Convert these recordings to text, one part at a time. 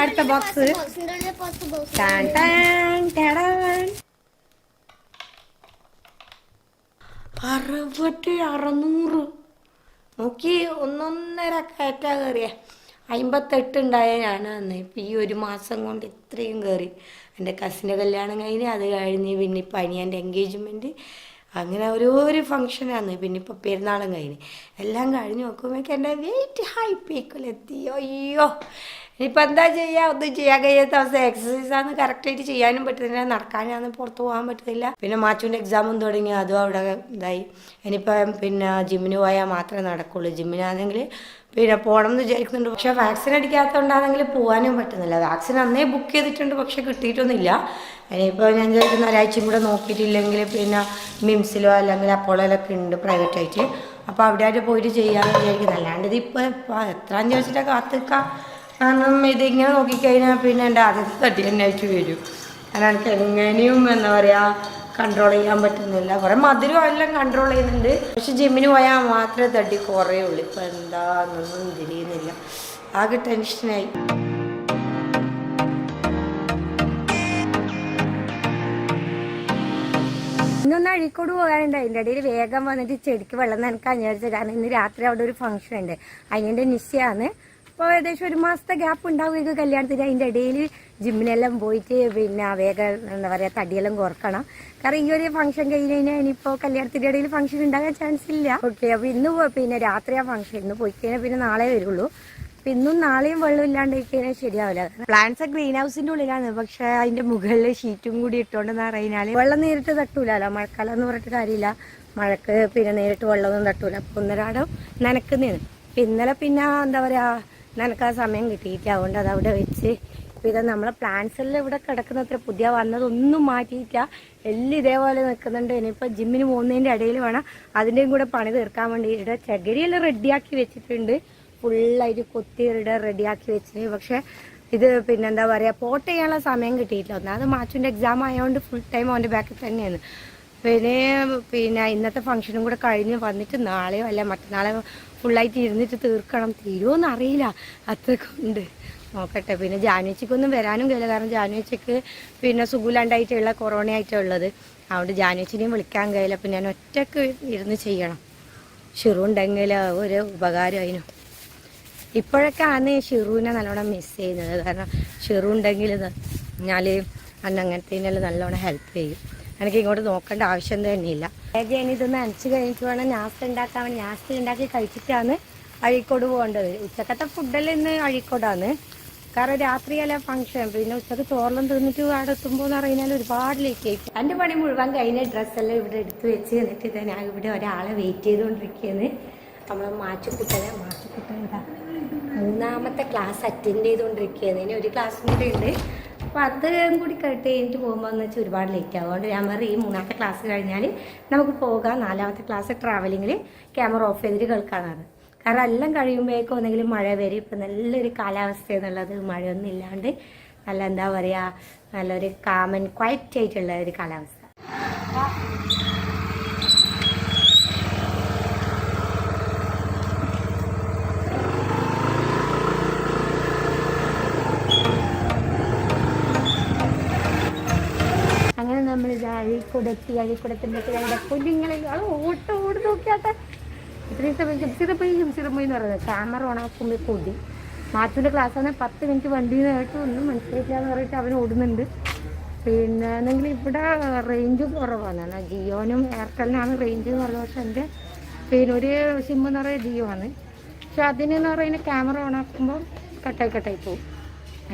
അടുത്ത ബോക്സ് അറുപത്തി അറുന്നൂറ്. നോക്കി ഒന്നൊന്നര കയറ്റാ കയറിയ അമ്പത്തെട്ട് ഉണ്ടായ ഞാനാന്ന് ഇപ്പം ഈ ഒരു മാസം കൊണ്ട് ഇത്രയും കയറി എന്റെ കസിന്റെ കല്യാണം കഴിഞ്ഞ് അത് കഴിഞ്ഞ് പിന്നെ ഇപ്പം അനിയന്റെ എൻഗേജ്മെന്റ് അങ്ങനെ ഓരോരോ ഫങ്ഷനാണ് പിന്നെ ഇപ്പം പെരുന്നാളും കഴിഞ്ഞ്. എല്ലാം കഴിഞ്ഞ് നോക്കുമ്പോഴേക്കും എന്റെ വെയിറ്റ് ഹൈ പീക്കിലെത്തി അയ്യോ. ഇനിയിപ്പോൾ എന്താ ചെയ്യുക ഒന്നും ചെയ്യാൻ കഴിയാത്ത അവസ്ഥ. എക്സസൈസ് ആണ് കറക്റ്റായിട്ട് ചെയ്യാനും പറ്റുന്നില്ല. നടക്കാനാണ് പുറത്ത് പോകാൻ പറ്റുന്നില്ല. പിന്നെ മാച്ചുവിന്റെ എക്സാമും തുടങ്ങി. അതും അവിടെ ഇതായി. ഇനിയിപ്പം പിന്നെ ജിമ്മിന് പോയാൽ മാത്രമേ നടക്കുള്ളൂ. ജിമ്മിനാണെങ്കിൽ പിന്നെ പോകണം എന്ന് വിചാരിക്കുന്നുണ്ട്. പക്ഷേ വാക്സിൻ അടിക്കാത്തതുകൊണ്ടാണെങ്കിൽ പോകാനും പറ്റുന്നില്ല. വാക്സിൻ അന്നേ ബുക്ക് ചെയ്തിട്ടുണ്ട്. പക്ഷേ കിട്ടിയിട്ടൊന്നുമില്ല. ഇനിയിപ്പോൾ ഞാൻ വിചാരിക്കുന്ന ഒരാഴ്ചയും കൂടെ നോക്കിയിട്ടില്ലെങ്കിൽ പിന്നെ മിംസിലോ അല്ലെങ്കിൽ അപ്പോളോയിലൊക്കെ ഉണ്ട് പ്രൈവറ്റായിട്ട് അപ്പോൾ അവിടെ ആയിട്ട് പോയിട്ട് ചെയ്യാമെന്ന് വിചാരിക്കുന്നത് അല്ലാണ്ട് ഇതിപ്പോൾ ഇപ്പോൾ എത്രാം ചോദിച്ചിട്ടാണ് കാത്തു നിൽക്കാം കാരണം ഇതിങ്ങനെ നോക്കിക്കഴിഞ്ഞാൽ പിന്നെ എന്റെ ആദ്യത്തെ തട്ടി തന്നെ ആയിട്ട് വരും. കാരണം എനിക്ക് എങ്ങനെയും എന്താ പറയുക കൺട്രോൾ ചെയ്യാൻ പറ്റുന്നില്ല. കുറേ മധുരം എല്ലാം കൺട്രോൾ ചെയ്യുന്നുണ്ട്. പക്ഷെ ജിമ്മിന് പോയാൽ മാത്രമേ തട്ടി കുറേ ഉള്ളൂ ഇപ്പം എന്താണെന്നൊന്നും തിരിയുന്നില്ല. ആകെ ടെൻഷനായി ഇന്നൊന്ന് അഴീക്കോട് പോകാനുണ്ട്. അതിന്റെ ഇടയിൽ വേഗം വന്നിട്ട് ചെടിക്ക് വെള്ളം നനക്കാൻ വിചാരിച്ചു കാരണം ഇന്ന് രാത്രി അവിടെ ഒരു ഫംഗ്ഷൻ ഉണ്ട്. അതിന്റെ നിശ്ചയമാണ്. അപ്പോൾ ഏകദേശം ഒരു മാസത്തെ ഗ്യാപ്പ് ഉണ്ടാവുക കല്യാണത്തിന്. അതിന്റെ ഇടയിൽ ജിമ്മിനെല്ലാം പോയിട്ട് പിന്നെ വേഗം എന്താ പറയുക തടിയെല്ലാം കുറക്കണം. കാരണം ഈ ഒരു ഫംഗ്ഷൻ കഴിഞ്ഞ് കഴിഞ്ഞാൽ ഇനിയിപ്പോൾ കല്യാണത്തിന്റെ ഇടയിൽ ഫംഗ്ഷൻ ഉണ്ടാകാൻ ചാൻസ് ഇല്ല. ഓക്കെ അപ്പോൾ ഇന്ന് പിന്നെ രാത്രി ആ ഫംഗ്ഷൻ ഇന്ന് പോയി കഴിഞ്ഞാൽ പിന്നെ നാളെ വരുള്ളൂ. അപ്പൊ ഇന്നും നാളെയും വെള്ളം ഇല്ലാണ്ട് കഴിഞ്ഞാൽ ശരിയാവില്ല. പ്ലാന്റ്സ് ഗ്രീൻ ഹൗസിന്റെ ഉള്ളിലാണ്. പക്ഷെ അതിന്റെ മുകളിൽ ഷീറ്റും കൂടി ഇട്ടോണ്ടെന്ന് പറഞ്ഞാൽ വെള്ളം നേരിട്ട് തട്ടൂലല്ലോ. മഴക്കാലം എന്ന് പറഞ്ഞിട്ട് കാര്യമില്ല. മഴക്ക് പിന്നെ നേരിട്ട് വെള്ളമൊന്നും തട്ടൂല. അപ്പൊ ഒന്നരാടം നനക്കുന്നതാണ്. ഇപ്പൊ ഇന്നലെ പിന്നെ എന്താ പറയാ നനക്കാൻ സമയം കിട്ടിയിട്ട് അതുകൊണ്ട് അത് അവിടെ വെച്ച് ഇത് നമ്മളെ പ്ലാന്റ്സ് എല്ലാം ഇവിടെ കിടക്കുന്ന അത്ര പുതിയ വന്നതൊന്നും മാറ്റിയിട്ടില്ല എല്ലാം ഇതേപോലെ നിൽക്കുന്നുണ്ട്. ഇനിയിപ്പോൾ ജിമ്മിന് പോകുന്നതിന്റെ ഇടയിൽ വേണം അതിന്റെയും കൂടെ പണി തീർക്കാൻ വേണ്ടി. വേണ്ടിയിട്ട് ചകരിയെല്ലാം റെഡിയാക്കി വെച്ചിട്ടുണ്ട്. ഫുള്ളായിട്ട് കൊത്തി റെഡിയാക്കി വെച്ചിന്. പക്ഷേ ഇത് പിന്നെന്താ പറയുക പോട്ട് ചെയ്യാനുള്ള സമയം കിട്ടിയിട്ടില്ല. ഒന്നാമത് മാച്ചുവിന്റെ എക്സാം ആയതുകൊണ്ട് ഫുൾ ടൈം അവന്റെ ബാക്കിൽ തന്നെയാണ്. പിന്നെ പിന്നെ ഇന്നത്തെ ഫംഗ്ഷനും കൂടെ കഴിഞ്ഞ് വന്നിട്ട് നാളെയോ അല്ല മറ്റന്നാളെ ഫുള്ളായിട്ട് ഇരുന്നിട്ട് തീർക്കണം. തീരുമോന്ന് അറിയില്ല. അത്രക്കുണ്ട്. നോക്കട്ടെ. പിന്നെ ജാനുവച്ചിക്കൊന്നും വരാനും കഴിയില്ല. കാരണം ജാനുവച്ചിക്ക് പിന്നെ സുഖമില്ലാണ്ടായിട്ടുള്ള കൊറോണ ആയിട്ടുള്ളത് അതുകൊണ്ട് ജാനുവച്ചിനെയും വിളിക്കാൻ കഴിയില്ല. പിന്നെ ഞാൻ ഒറ്റയ്ക്ക് ഇരുന്ന് ചെയ്യണം. ഷിറു ഉണ്ടെങ്കിൽ ഒരു ഉപകാരം അതിനും ഇപ്പോഴൊക്കെ ആണ് ഷിറുവിനെ നല്ലോണം മിസ് ചെയ്യുന്നത്. കാരണം ഷിറു ഉണ്ടെങ്കിൽ ഞാൻ അന്ന് അങ്ങനത്തെ നല്ലോണം ഹെൽപ്പ് ചെയ്യും. എനിക്ക് ഇങ്ങോട്ട് നോക്കേണ്ട ആവശ്യം തന്നെയില്ല. ഇനി ഇതൊന്ന് അനച്ചു കഴിഞ്ഞിട്ട് വേണം നാസ്ത ഉണ്ടാക്കാൻ ഞാസ്റ്റ് നാസ്ത ഉണ്ടാക്കി കഴിച്ചിട്ടാണ് അഴീക്കോട് പോകേണ്ടത്. ഉച്ചക്കത്തെ ഫുഡെല്ലാം ഇന്ന് അഴീക്കോടാണ്. കാരണം രാത്രിയല്ല ഫംഗ്ഷൻ പിന്നെ ഉച്ചയ്ക്ക് ചോറെല്ലാം തിന്നിട്ട് അവിടെ എത്തുമ്പോൾ എന്ന് പറഞ്ഞാൽ ഒരുപാട് ലേറ്റ് ആയി എന്റെ എന്റെ പണി മുഴുവൻ കഴിഞ്ഞ ഡ്രസ്സെല്ലാം ഇവിടെ എടുത്തു വെച്ച് എന്നിട്ട് ഇത് ഞാൻ ഇവിടെ ഒരാളെ വെയിറ്റ് ചെയ്തുകൊണ്ടിരിക്കുകയാണ് നമ്മളെ മാച്ചുക്കുട്ടനെ മാച്ചുക്കുട്ടൻ മൂന്നാമത്തെ ക്ലാസ് അറ്റൻഡ് ചെയ്തുകൊണ്ടിരിക്കുകയാണ് ഇനി ഒരു ക്ലാസ് കൂടെ ഉണ്ട്. അപ്പോൾ അത് കൂടി കേട്ട് കഴിഞ്ഞിട്ട് പോകുമ്പോൾ എന്ന് വെച്ചാൽ ഒരുപാട് ലേറ്റ് ആകും അതുകൊണ്ട് ഞാൻ പറയും ഈ മൂന്നാമത്തെ ക്ലാസ് കഴിഞ്ഞാൽ നമുക്ക് പോകാം. നാലാമത്തെ ക്ലാസ് ട്രാവലിങ്ങിൽ ക്യാമറ ഓഫ് ചെയ്തിട്ട് കേൾക്കാനാണ് കാരണം എല്ലാം കഴിയുമ്പോഴേക്കും ഒന്നെങ്കിലും മഴ വരും. ഇപ്പം നല്ലൊരു കാലാവസ്ഥ എന്നുള്ളത്. മഴയൊന്നും ഇല്ലാണ്ട് നല്ല എന്താ പറയുക നല്ലൊരു കാമൻ ക്വയറ്റ് ആയിട്ടുള്ള ഒരു കാലാവസ്ഥ അങ്ങനെ നമ്മൾ ഇത് അഴീക്കുടത്തി അഴിക്കുടത്തിന്റെ രണ്ട് കുഞ്ഞുങ്ങളിൽ അത് ഓട്ടം ഓടി നോക്കിയാട്ടെ ഇത്രയും സമയം ഹിംസിത പോയി ഹിംസിത പോയി എന്ന് പറയുന്നത്. ക്യാമറ ഓണാക്കുമ്പോൾ കൊതി. മാറ്റുവിന്റെ ക്ലാസ് ആണെങ്കിൽ പത്ത് മിനിറ്റ് വണ്ടിയിൽ നിന്ന് കേട്ട്. ഒന്നും മനസ്സിലാക്കില്ല എന്ന് പറഞ്ഞിട്ട് അവൻ ഓടുന്നുണ്ട്. പിന്നെ എന്നെങ്കിൽ ഇവിടെ റേഞ്ച് കുറവാണ്. ജിയോനും എയർടെലിനാണ് റേഞ്ച് എന്ന് പറഞ്ഞത്. പക്ഷെ എന്റെ പിന്നെ ഒരു സിം എന്ന് പറയുന്നത് ജിയോ ആണ്. പക്ഷെ അതിനെന്ന് പറയുന്നത് ക്യാമറ ഓണാക്കുമ്പോൾ കട്ടായി കട്ടായി പോകും.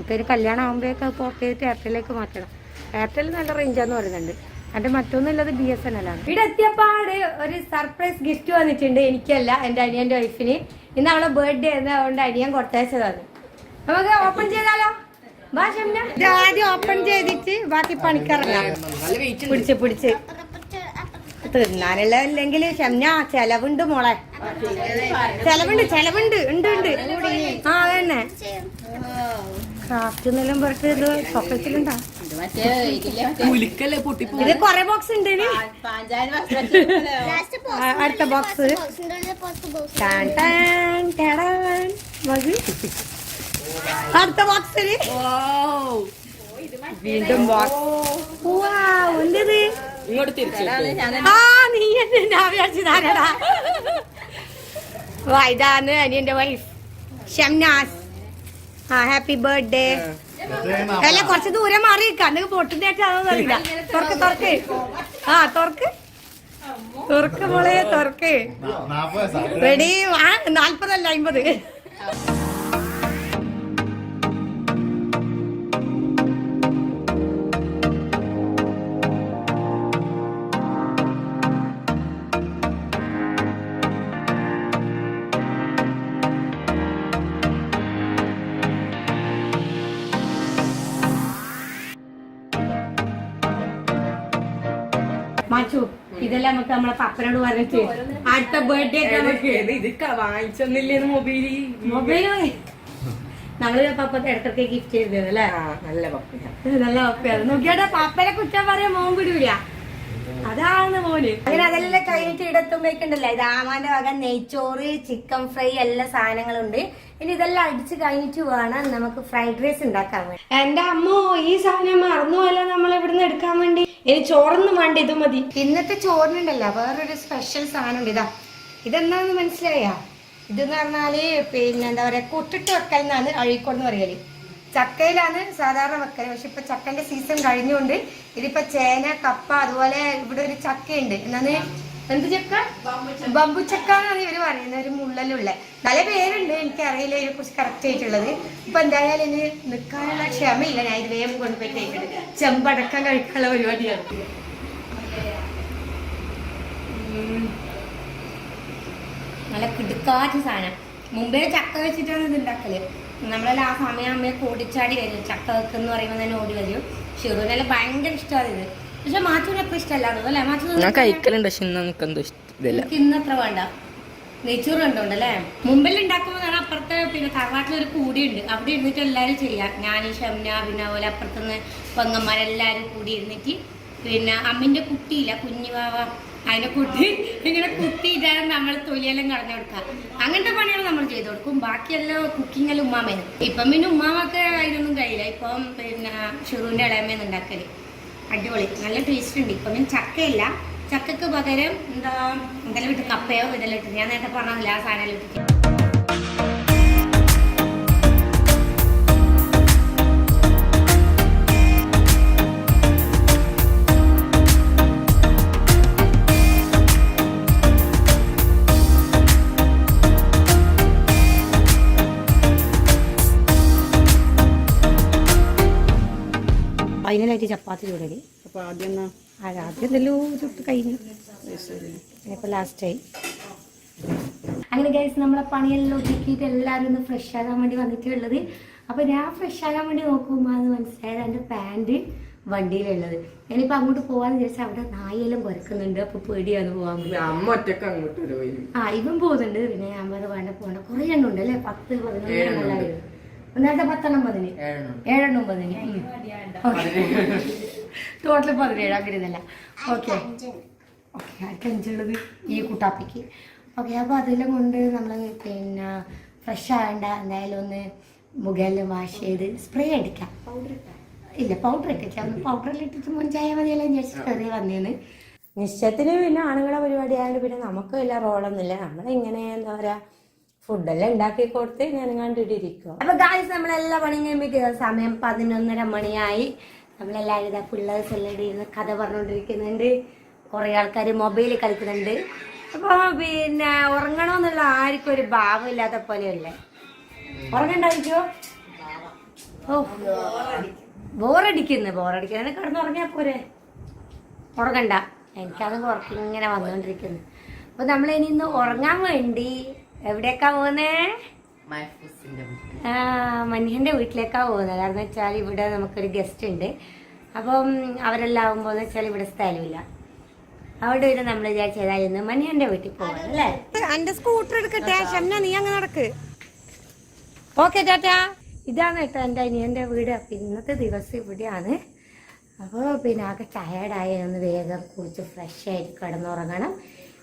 ഇപ്പോൾ ഒരു കല്യാണം ആകുമ്പോഴേക്ക് പോർട്ട് ചെയ്തിട്ട് എയർടെലിലേക്ക് മാറ്റണം. എയർടെൽ നല്ല റേഞ്ചാന്ന് പറയുന്നുണ്ട്. എന്റെ മറ്റൊന്നുള്ളത് ബി എസ് എൻ എൽ ആണ്. ഇവിടെ എത്തിയപ്പാട് ഒരു സർപ്രൈസ് ഗിഫ്റ്റ് വന്നിട്ടുണ്ട് എനിക്കല്ല എന്റെ അനിയന്റെ വൈഫിന് ഇന്ന് അവളെ ബർത്ത്ഡേ അതുകൊണ്ട് അനിയൻ കൊടുത്തയച്ചതാണ് നമുക്ക് ഓപ്പൺ ചെയ്താലോ? ഇത് ആദ്യം ഓപ്പൺ ചെയ്തിട്ട് ബാക്കി പണിക്കറങ്ങാം. പിടിച്ച് പിടിച്ച്. തിന്നാനുള്ള അല്ലെങ്കിൽ ഷംന ചെലവുണ്ട് മോളെ. ചെലവുണ്ട് ചെലവുണ്ട് ഉണ്ട് ഉണ്ട്. ആ അതന്നെ. ക്രാഫ്റ്റ് എന്നെല്ലാം പുറത്ത് ഇത് പൊട്ടിപ്പോ ഇത് കൊറേ ബോക്സ് ഉണ്ട് അടുത്ത ബോക്സ് അടുത്ത വീണ്ടും ബോക്സ് ഇങ്ങോട്ട് തിരിച്ചു ആ നീ എന്നെ ഞാൻ വിചാരിച്ചു താരടാ വാ ഇതാണ് അനിയന്റെ വൈഫ് ഷംനാസ്. ആ ഹാപ്പി ബർത്ത്ഡേ അല്ല കുറച്ച് ദൂരെ മാറി കണ്ണു പൊട്ടിന്റെ അതൊന്നും അറിയില്ല. തുറക്ക് തുറക്ക്. ആ തുറക്ക്. തുറക്ക് മോളെ തുറക്ക്. റെഡി ആ നാല്പതല്ല അമ്പത്. മാച്ചു ഇതെല്ലാം നമുക്ക് നമ്മളെ പപ്പനോട് പറഞ്ഞിട്ട് അടുത്ത ബർത്ത്ഡേ നമുക്ക് ഇത് വാങ്ങിച്ചൊന്നില്ലേ മൊബൈൽ മൊബൈൽ നമ്മൾ പപ്പ ഇടത്തൊക്കെ ഗിഫ്റ്റ് ചെയ്തത് അല്ലേ? നല്ല പപ്പ നല്ല പപ്പയാണ് നോക്കിയാട്ടെ പപ്പനെ കുറ്റം പറയാൻ മോൻ പിടിവില്ല അതാണ് മോന്. അങ്ങനെ അതെല്ലാം കഴിഞ്ഞിട്ട് ഇടത്തുമ്പോഴേക്കുണ്ടല്ലോ ഇത് ആമാന്റെ വക നെയ്ച്ചോറ് ചിക്കൻ ഫ്രൈ എല്ലാ സാധനങ്ങളുണ്ട്. ഇനി ഇതെല്ലാം അടിച്ച് കഴിഞ്ഞിട്ട് വേണം നമുക്ക് ഫ്രൈഡ് റൈസ് ഉണ്ടാക്കാൻ വേണ്ടി. എന്റെ അമ്മോ ഈ സാധനം മറന്നുപോയല്ലോ നമ്മൾ ഇവിടുന്ന് എടുക്കാൻ വേണ്ടി. ഇനി ചോറൊന്നും വേണ്ട ഇത് മതി. ഇന്നത്തെ ചോറിനുണ്ടല്ലോ വേറൊരു സ്പെഷ്യൽ സാധനം ഉണ്ട്. ഇതാ ഇതെന്താന്ന് മനസ്സിലായാ? ഇതെന്ന് പറഞ്ഞാൽ പിന്നെ എന്താ പറയാ കൊട്ടിട്ട് വെക്കൽ എന്നാണ് അഴീക്കോട് എന്ന് പറയൽ. ചക്കയിലാണ് സാധാരണ വെക്കൽ പക്ഷെ ഇപ്പൊ ചക്കന്റെ സീസൺ കഴിഞ്ഞുകൊണ്ട് ഇതിപ്പോ ചേന കപ്പ അതുപോലെ ഇവിടെ ഒരു ചക്കയുണ്ട്. എന്നാണ് എന്ത് ചക്ക? ബംബു ചക്ക എന്നാണ് ഇവർ പറയുന്നത് ഒരു മുള്ളലുള്ള. പല പേരുണ്ട് എനിക്ക് അറിയില്ല ഇതിനെ കുറിച്ച് കറക്റ്റ് ആയിട്ടുള്ളത്. ഇപ്പൊ എന്തായാലും ഇനി നിൽക്കാനുള്ള ക്ഷമയില്ല ഞാൻ ഇത് വേഗം കൊണ്ടുപോയിട്ടുണ്ട് ചെമ്പടക്കം കഴിക്കാനുള്ള പരിപാടിയാണ്. നല്ല കിടുക്കാറ്റ് സാധനം. മുമ്പേ ചക്ക വെച്ചിട്ടാണ് ഇത് ഉണ്ടാക്കൽ. നമ്മളെല്ലാം ആ സമയം അമ്മയെ കൂടിച്ചാടി വരും. ചക്ക വെക്കെന്ന് പറയുമ്പോൾ തന്നെ ഓടി വരും. ഷിറുവിനെല്ലാം ഭയങ്കര ഇഷ്ടമാണ് ഇത് പക്ഷെ മാച്ചുവിന് എപ്പോ അല്ലേ? മാച്ചു ഞാൻ കഴിക്കലുണ്ട് പക്ഷെ ഇന്ന് നമുക്ക് എന്തോ ഇഷ്ടമില്ല ഇന്നത്ര വേണ്ട. നെയ്ച്ചോറ് കണ്ടോണ്ടല്ലേ മുമ്പിൽ ഉണ്ടാക്കുമ്പോൾ ഞാൻ അപ്പുറത്തെ പിന്നെ തറവാട്ടിലൊരു കൂടിയുണ്ട്. അവിടെ ഇരുന്നിട്ട് എല്ലാവരും ചെയ്യാം. ഞാൻ ഷംന പിന്നെ അതുപോലെ അപ്പുറത്തുനിന്ന് പെങ്ങന്മാരെല്ലാവരും കൂടി ഇരുന്നിട്ട് പിന്നെ അമ്മിന്റെ കുട്ടിയില്ല കുഞ്ഞുവാവ അതിനെ കുട്ടി ഇങ്ങനെ കുത്തിയിട്ടാണ് നമ്മൾ തൊലിയെല്ലാം കളഞ്ഞു കൊടുക്കുക. അങ്ങനത്തെ പണികൾ നമ്മൾ ചെയ്തു കൊടുക്കും. ബാക്കിയെല്ലാം കുക്കിംഗ് എല്ലാം ഉമ്മാമേന് ഇപ്പം പിന്നെ ഉമ്മാമൊക്കെ അതിനൊന്നും കഴിയില്ല. ഇപ്പം പിന്നെ ഷുറുവിന്റെ ഇളയമേന്ന് ഉണ്ടാക്കൽ. അടിപൊളി. നല്ല ടേസ്റ്റ് ഉണ്ട്. ഇപ്പം ഞാൻ ചക്കയില്ല. ചക്കക്ക് പകരം എന്താ ഇതെല്ലാം ഇട്ട് കപ്പയോ ഇതെല്ലാം ഇട്ട് ഞാൻ നേരത്തെ പറഞ്ഞില്ല ആ സാധനം ഇട്ടിട്ട്. ഫൈനലായിട്ട് ചപ്പാത്തി ചൂടൽ. അപ്പൊ ആദ്യം എന്തെല്ലോ ചുട്ട് കഴിഞ്ഞു. ഇനിയിപ്പോൾ ലാസ്റ്റായി അങ്ങനെ ഗൈസ് നമ്മളെ പണിയെല്ലാം ഒതുക്കിയിട്ട് എല്ലാവരും ഒന്ന് ഫ്രഷ് ആകാൻ വേണ്ടി വന്നിട്ടുള്ളത്. അപ്പൊ ഞാൻ ഫ്രഷ് ആകാൻ വേണ്ടി നോക്കുമ്പോൾ അത് മനസ്സിലായത് എന്റെ പാന്റ് വണ്ടിയിലുള്ളത്. ഞാനിപ്പോൾ അങ്ങോട്ട് പോകാന്ന് വിചാരിച്ചാൽ അവിടെ നായെല്ലാം കുരക്കുന്നുണ്ട് അപ്പൊ പേടിയാണ് പോകാൻ അമ്മ ഒറ്റയ്ക്ക് അങ്ങോട്ട് ആ ഇവൻ പോകുന്നുണ്ട്. പിന്നെ ഞാൻ വേറെ വേണ്ട പോകണ്ട കുറേ എണ്ണം ഉണ്ട് അല്ലേ പത്ത് പതിനൊന്ന് നേരത്തെ പത്തൊമ്പതിന് പതിന് ഏഴെണ്ണം. ഏഴെണ്ണം പതിന് ടോട്ടൽ പതിനേഴ് അങ്ങനെ ഇതല്ല ഓക്കെ ഓക്കെ ആർക്ക് അഞ്ചുള്ളത് ഈ കുട്ടാപ്പിക്ക്. ഓക്കെ അപ്പോൾ അതെല്ലാം കൊണ്ട് നമ്മൾ പിന്നെ ഫ്രഷ് ആവേണ്ട എന്തായാലും ഒന്ന് മുഖമെല്ലാം വാഷ് ചെയ്ത് സ്പ്രേ അടിക്കാം ഇല്ല പൗഡർ ഇട്ടില്ല പൗഡർ പൗഡറിൽ ഇട്ടിട്ട് മുൻചായ മതിയല്ലോ വിചാരിച്ചിട്ട് കയറി വന്നേന്ന്. നിശ്ചയത്തിന് പിന്നെ ആണുങ്ങളെ പരിപാടി ആയതുകൊണ്ട് പിന്നെ നമുക്കും ഇല്ല റോളൊന്നുമില്ല നമ്മളിങ്ങനെ എന്താ പറയാ ഫുഡെല്ലാം ഉണ്ടാക്കി കൊടുത്ത് ഞാൻ കണ്ടിട്ടിരിക്കുക അപ്പൊ ഗായ്സ് നമ്മളെല്ലാം പണി കഴിയുമ്പോൾ സമയം പതിനൊന്നര മണിയായി. നമ്മളെല്ലാവരും ഇതാ പിള്ളേഴ്സ് എല്ലാം ഇരുന്ന് കഥ പറഞ്ഞുകൊണ്ടിരിക്കുന്നുണ്ട് കുറെ ആൾക്കാർ മൊബൈലിൽ കളിക്കുന്നുണ്ട്. അപ്പൊ പിന്നെ ഉറങ്ങണമെന്നുള്ള ആർക്കും ഒരു ഭാവം ഇല്ലാത്ത പോലെയല്ലേ? ഉറങ്ങണ്ടായിരിക്കോ ഓ ബോറടിക്കുന്നു ബോറടിക്കുന്ന. കിടന്നുറങ്ങിയാ പോരെ? ഉറങ്ങണ്ട. എനിക്കത് ഉറക്കിങ്ങനെ വന്നുകൊണ്ടിരിക്കുന്നു അപ്പൊ നമ്മൾ ഇനി ഇന്ന് ഉറങ്ങാൻ വേണ്ടി എവിടേക്കാ പോകുന്നേ ആ മനുഷ്യന്റെ വീട്ടിലേക്കാ പോകുന്നത് കാരണം വെച്ചാൽ ഇവിടെ നമുക്കൊരു ഗസ്റ്റ് ഉണ്ട്. അപ്പം അവരെല്ലാം ആകുമ്പോൾ എന്ന് വെച്ചാൽ ഇവിടെ സ്ഥലമില്ല. അവിടെ ഒരു നമ്മൾ വിചാരിച്ചതായിരുന്നു മനുഷ്യന്റെ വീട്ടിൽ പോകാം അല്ലേ? എന്റെ സ്കൂട്ടർ എടുക്കട്ടെ. ഷംന നീ അങ്ങ് നടക്ക്. Okay tata. ഇതാണ് കേട്ടോ എന്റെ അനിയന്റെ വീട്. അപ്പം ഇന്നത്തെ ദിവസം ഇവിടെയാണ്. അപ്പോൾ പിന്നെ ആകെ ടയേർഡായി ഒന്ന് വേഗം കുളിച്ച് ഫ്രഷ് ആയിട്ട് കിടന്നുറങ്ങണം.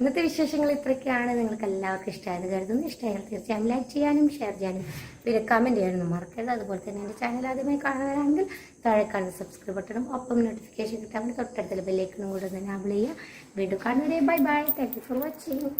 ഇന്നത്തെ വിശേഷങ്ങൾ ഇത്രയൊക്കെയാണ്. നിങ്ങൾക്ക് എല്ലാവർക്കും ഇഷ്ടമായത് കരുതുന്നു. ഇഷ്ടമായാൽ തീർച്ചയായും ലൈക്ക് ചെയ്യാനും ഷെയർ ചെയ്യാനും പിന്നെ കമന്റ് ചെയ്യാനും മറക്കരുത്. അതുപോലെ തന്നെ എന്റെ ചാനൽ ആദ്യമായി കാണുകയാണെങ്കിൽ താഴെ കാണുന്ന സബ്സ്ക്രൈബ് ബട്ടണും ഒപ്പം നോട്ടിഫിക്കേഷൻ കിട്ടാൻ തൊട്ടടുത്തുള്ള ബെല്ലേക്കണും കൂടെ തന്നെ അബിൾ ചെയ്യുക. വീണ്ടും കാണുന്നവരെ bye bye thank you for watching